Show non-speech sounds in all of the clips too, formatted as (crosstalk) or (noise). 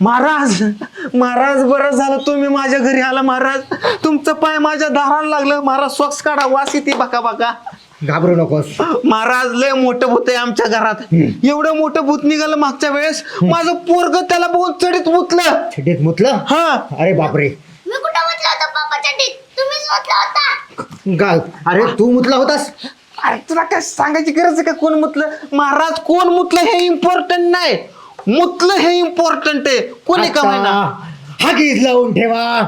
महाराज महाराज बरं झालं तुम्ही माझ्या घरी आला महाराज. तुमचं पाय माझ्या दाराला लागलं. महाराज स्वक्स काढा वास येते बका बका घाबरू नकोस. महाराज लय मोठं भूत आहे आमच्या घरात. एवढं मोठं भूत निघालं मागच्या वेळेस. माझं पोरग त्याला बघून चढीत मुतलं छेटीत मुतलं? हा. अरे बापरे. मी कुठं म्हटलं होतं पापाच्या डीत तुम्हीच म्हटलं होता. गा अरे तू मुतला होतास? अरे तुला काय सांगायची गरज आहे का कोण मुतलं? महाराज कोण मुतलं हे इम्पॉर्टंट नाही. मुतलं हे इम्पॉर्टंट आहे. कोणी का होईना आता हागीज लावून ठेवा.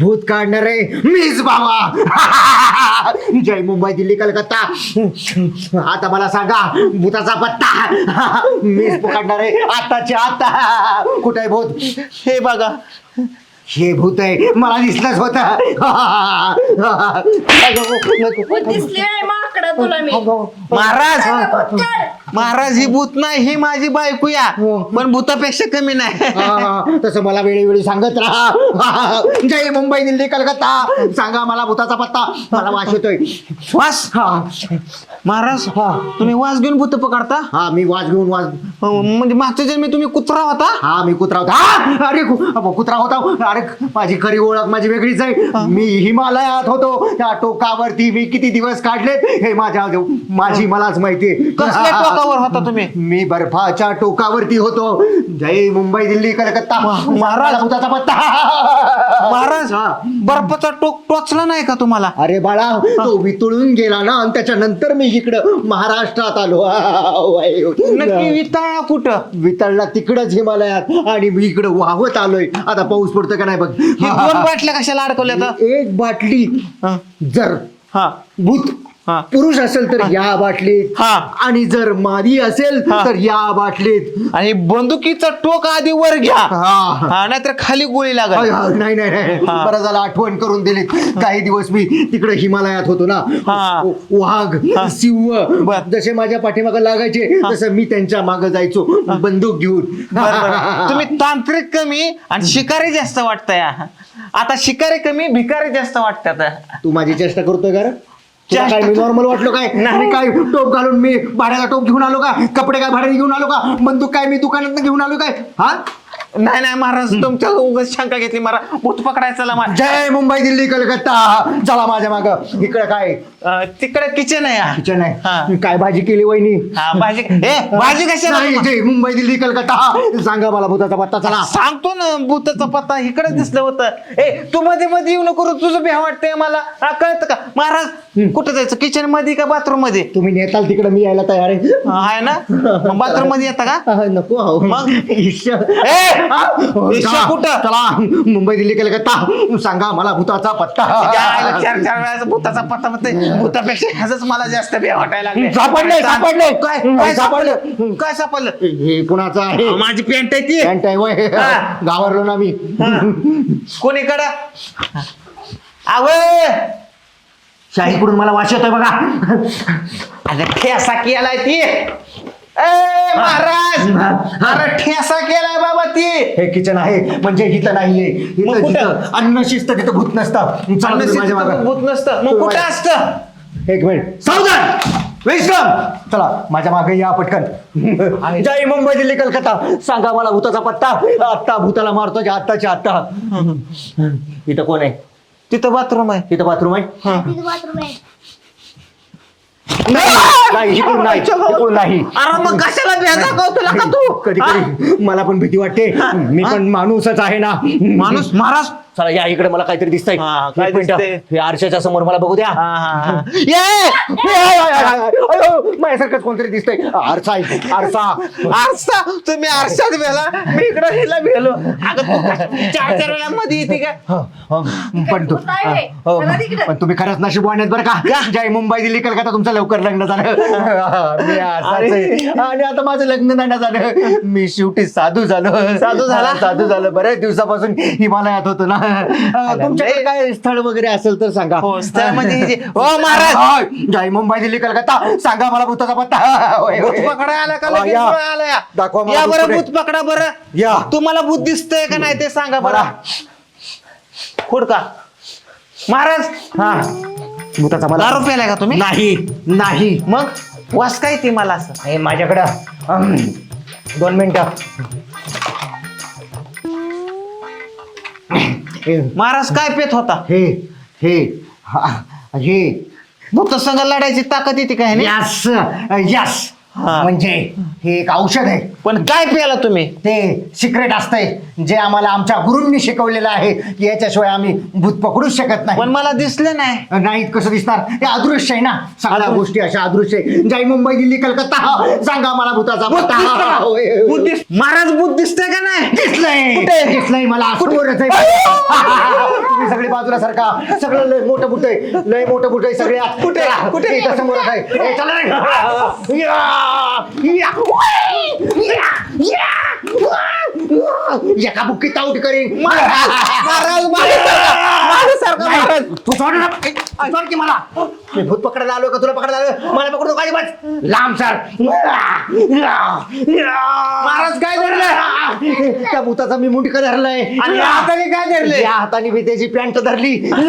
भूत काढणार आहे. मीच बाबा. (laughs) जय मुंबई दिल्ली कलकत्ता. आता मला सांगा भूताचा पत्ता. (laughs) मीच पुकारणार आहे. आताच्या आता कुठे आहे भूत? हे बघा. हे भूत आहे. मला दिसलंच होत. दिसले माकडं तुला मी. महाराज. महाराज ही भूत नाही ही माझी बायको या. हो. पण भूतापेक्षा कमी नाही. तसं मला वेळोवेळी सांगत राहा. जय मुंबई दिल्ली कलकत्ता. सांगा मला भूताचा पत्ता. मला वास येतोय. वास? हा. महाराज हा. तुम्ही वास घेऊन भूत पकडता? हा मी वाज घेऊन वाज अं, म्हणजे मागच्या जन्मी तुम्ही कुत्रा होता? हा मी कुत्रा होता. हा! अरे कु- अबो, कुत्रा होता. अरे माझी खरी ओळख माझी वेगळीच आहे. मी हिमालयात होतो. त्या टोकावरती मी किती दिवस काढलेत हे माझ्या माझी मलाच माहिती कसल्या टोकावर होता तुम्ही? मी बर्फाच्या टोकावरती होतो. जय मुंबई दिल्ली कलकत्ता. महाराज. मला भूताचा पत्ता. महाराज हा. बर्फाचा टोक टोचला नाही का तुम्हाला? अरे बाळा तो वितळून गेला ना आणि त्याच्यानंतर मी इकडं महाराष्ट्रात आलो. नक्की विताळा कुठं? वितळला तिकडच हिमालयात आणि मी इकडं वाहत आलोय. आता पाऊस पडतो का नाही बघ. ही दोन बाटल्या कशाला अडकवल्या तर एक बाटली हा. जर हा. भूत हा. पुरुष असेल तर या बाटलीत हा. आणि जर मादी असेल हा. तर या बाटलीत आणि बंदुकीचा टोक आधी वर घ्या हा. हा नाहीतर खाली गोळी अय, लागल हा, नाही नाही नाही हा. बरं झालं आठवण करून दिली काही दिवस मी तिकडे हिमालयात होतो ना हा. वाघ. सिंह बर. जसे माझ्या पाठीमागे लागायचे तसं मी त्यांच्या मागे जायचो बंदूक घेऊन बरं, बरं. (laughs) तुम्ही तांत्रिक कमी आणि शिकारी जास्त वाटतंय आता शिकारी कमी भिकारी जास्त वाटतात तू माझी चेष्टा करतोय का रे? तुला काय मी नॉर्मल वाटलो काय? नाही. काय टोप घालून मी भाड्याला टोप घेऊन आलो का? कपडे काय भाड्याने घेऊन आलो का? बंदूक काय मी दुकानात घेऊन आलो काय? हा? नाही नाही महाराज तुमच्या उगाच शंका घेतली मला भूत पकडायचं जय मुंबई दिल्ली कलकत्ता. चला माझ्या माग. इकडे काय? तिकडे किचन आहे हा. किचन हा. आहे काय भाजी केली वहिनी? हा भाजी ए भाजी नाही, मुंबई दिल्ली कलकत्ता सांगा मला भूताचा पत्ता चला. सांगतो ना भूताचा पत्ता इकडे दिसलं होतं. ए तू मध्ये मध्ये येऊ नको तुझं भ्या वाटतंय मला. हा कळतं का? महाराज कुठं जायचं? किचनमध्ये का बाथरूममध्ये? तुम्ही नेताल तिकडे मी यायला तयार आहे. हा, आहे ना? बाथरूममध्ये येता का? नको. मग? ए! हा? कुठं? चला. मुंबई दिल्ली कलकत्ता सांगा मला भूताचा पत्ता. चार चार वेळाचा भूताचा पत्ता म्हणते भूतापेक्षा ह्याच मला जास्त भ्या वाटायला लागले सापडले, सापडले. काय काय सापडलं. सापडलं. काय सापडलं? हे कुणाचं आहे? माझी पॅन्ट आहे ती. पॅन्ट आहे वय. हा. गावरलो ना मी. कोणीकडं? आव शाहीकडून मला वास येतोय बघा. अरे ठेसा केलाय ती. ए महाराज! अरे ठेसा केलाय बाबा ती. हे किचन आहे म्हणजे इथं नाहीये. मग कुठं? अन्न शिस्त तिथं भूत नसतं. चला तुम्ही माझ्या मागं. भूत नसतं. मग कुठं असतं? एक मिनिट. सावधान! विश्राम! चला माझ्या मागे या पटकन. जय मुंबई दिल्ली कलकत्ता. सांगा मला भूताचा पत्ता. आत्ता भूताला मारतो आत्ताच्या आत्ता. इथं कोण आहे? तिथं बाथरूम आहे. इथं बाथरूम आहे? तिथं बाथरूम आहे. (laughs) नाही इकडून नाही इकडून नाही अरे मग कशाला दाखव तुला का तू? कधी? कधी. मला पण भीती वाटते. मी पण माणूसच आहे ना. माणूस महाराज? चला या इकडे मला काहीतरी दिसतंय. हा, काय एक मिनिटं. दिसतंय? हे आरशाच्या समोर मला बघू द्या. हा, हा, हा. (laughs) ये! ए, आय, आय, आय, आय, अयो, माझ्यासारखंच कोणतरी दिसतंय. आरसा आहे आरसा. आरसा. तुम्ही आरशात भेला मी इकडे हिला भेलो अगं तू काय चार चार वेळा मध्ये येते का? ह, ह, पण तू. हो, चला तिकडं. पण तुम्ही खरंच नशीबवान आहेत बरं का? जय मुंबई दिल्ली कलकत्ता तुमचं लवकर लग्न झालं. (laughs) मी असाच आहे. आणि आता माझं लग्न नाही ना झालं. मी शेवटी साधू झालो. साधू झाला? साधू झालं. बऱ्याच दिवसापासून हिमालयात होतो ना. तुमच्याकडे काय स्थळ वगैरे असेल तर सांगा. हो स्थळ म्हणजे हे (laughs) हो महाराज! जय मुंबई दिल्ली कलकत्ता. सांगा मला भूताचा पत्ता. होय, होय. भूत पकडा आला का लगेच? या. डोळा आला या. दाखवा मला या भूत बरं कुठे. भूत पकडा बरं. या. तुम्हाला भूत दिसतंय का नाही ते सांगा बरं. खोड का? महाराज! हा. भूताचा मला दारू प्यालाय का तुम्ही? नाही नाही. मग? वास काय ती मला असं? हे माझ्याकडं. दोन मिनिटं. महाराज काय पेत होता? हे हे हा, हे. भूत संघ लढायची ताकद येते काय ह्याने? यस. यस. हा. म्हणजे हे एक औषध आहे. पण काय प्याला तुम्ही? ते सिक्रेट असतंय. जे आम्हाला आमच्या गुरूंनी शिकवलेलं आहे की याच्याशिवाय आम्ही भूत पकडूच शकत नाही. पण मला दिसलं नाही. नाही कसं दिसणार? ते अदृश्य आहे ना? सगळ्या गोष्टी अशा अदृश्य आहे. जाई मुंबई दिल्ली कलकत्ता. सांगा मला भूताचा पत्ता. होय, होय. भूत महाराज भूत दिसतंय का नाही दिसलंय कुठे? दिसलंय मला समोरच आहे तुम्ही सगळे बाजूला सारखा सगळं लय मोठं बुट आहे लय मोठं बुट आहे सगळे आत. कुठे? चला, कुठे? इथं समोरच आहे ए, चला रे. या, या, या, या. एका बुक्कीत आउट करीन महाराज महाराज तू सोड ना ए, सोड की मला. मी भूत पकडायला आलो का? तुला पकडायला आलो मला पकडतो काय बस लांब सर. महाराज काय धरलं? त्या भूताचा मी मुंडका धरलाय. आणि या हाताने काय धरले? या हाताने मी त्याची पॅन्ट धरली. (laughs)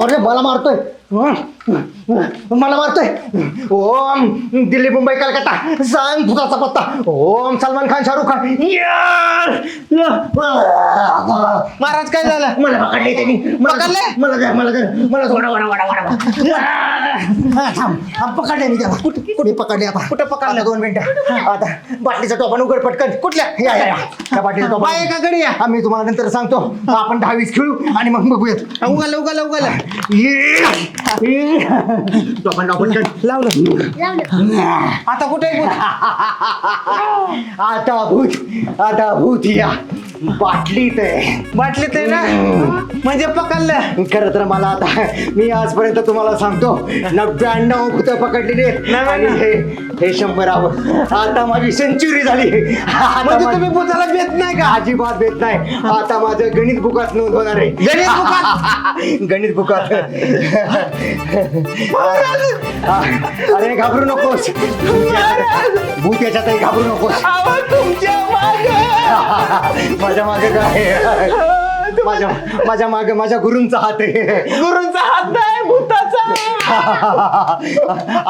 अरे मला मारतोय. मला मारतोय. ओम दिल्ली मुंबई कलकत्ता. सांग भूताचा पत्ता. ओम सलमान खान शाहरुख खान. महाराज काय झालं? मला पकडले त्यांनी. मला- पकडले? मला धर मला धर मला सोडा वडा वडा वडा थांब. पकडले मी त्याला. कुठे? पकडले आता? कुठं पकडलं? दोन मिनिटं. आता बाटलीचा टोपण उघड पटकन. कुठल्या? या या या. त्या बाटलीचा बाय टोपण का गडी या? आम्ही तुम्हाला नंतर सांगतो. आपण दहावीस खेळू आणि मग बघूयात. उगाला उगाला उगाला. ये, टोपण टोपण कर. लावलं लावलं आता कुठे भूत (laughs) आता भूत आता भूत या. बाटलीत आहे बाटलीत आहे ना? म्हणजे पकडलं. खरं तर मला आता मी आजपर्यंत तुम्हाला सांगतो नव्याण्णव भूत पकडलेली. आणि हे हे शंभरावर आता माझी सेंचुरी झाली. म्हणजे तुम्ही भूताला भेट नाही का? अजिबात भेट नाही. आता माझं गणित बुकात नोंद होणार आहे. गणित बुकात? (laughs) गणित बुकात. अरे घाबरू नकोस. भूत याच्यातही घाबरू नकोस. तुमच्या माझ्या मागे काय? माझ्या माझ्या मागे माझ्या गुरूंचा हात आहे. गुरूंचा हात नाही भूताचा.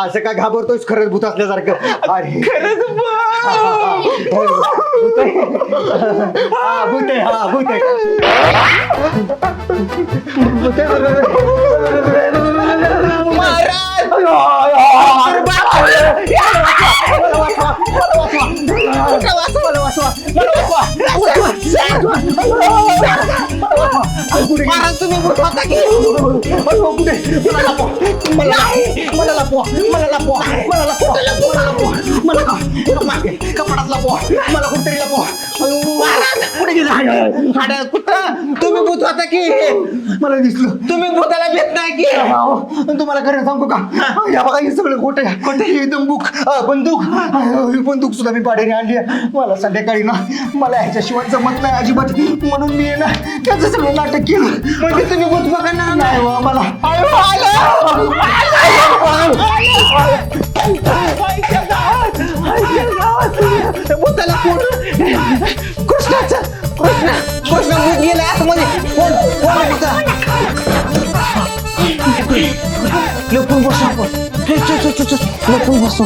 असं का घाबरतोस खरंच भूत असल्यासारखं. अरे. खरंच. भूत. आहे. हा भूत आहे हा भूत आहे. भूत आहे. महाराज महाराज तुम्ही भूत होता की मला लपवा मला मला लपवा मला लपवा मला लपवा मला लपवा मला का- कपाटात लपवा हाडं कुठं तुम्ही भूत होता की मला दिसलं तुम्ही भूताला भेट नाही की अहो, तुम्हाला खरं सांगू का या बघा हे सगळं खोटं खोटं हे बंदूक अं, बंदूक अं, ही बंदूक सुद्धा मी पाड्याने आणली आहे. मला संध्याकाळी ना मला ह्याच्याशिवाय जमत नाही अजिबात म्हणून मी आहे ना त्याचं सगळं नाटक केलं म्हणजे तुम्ही भूत बघणार नाही बा, मला भूताला कोण कृष्ण कृष्ण भूत गेला आतमध्ये कोण कोण आहे भूता? लपून बसू आपण लपून बसू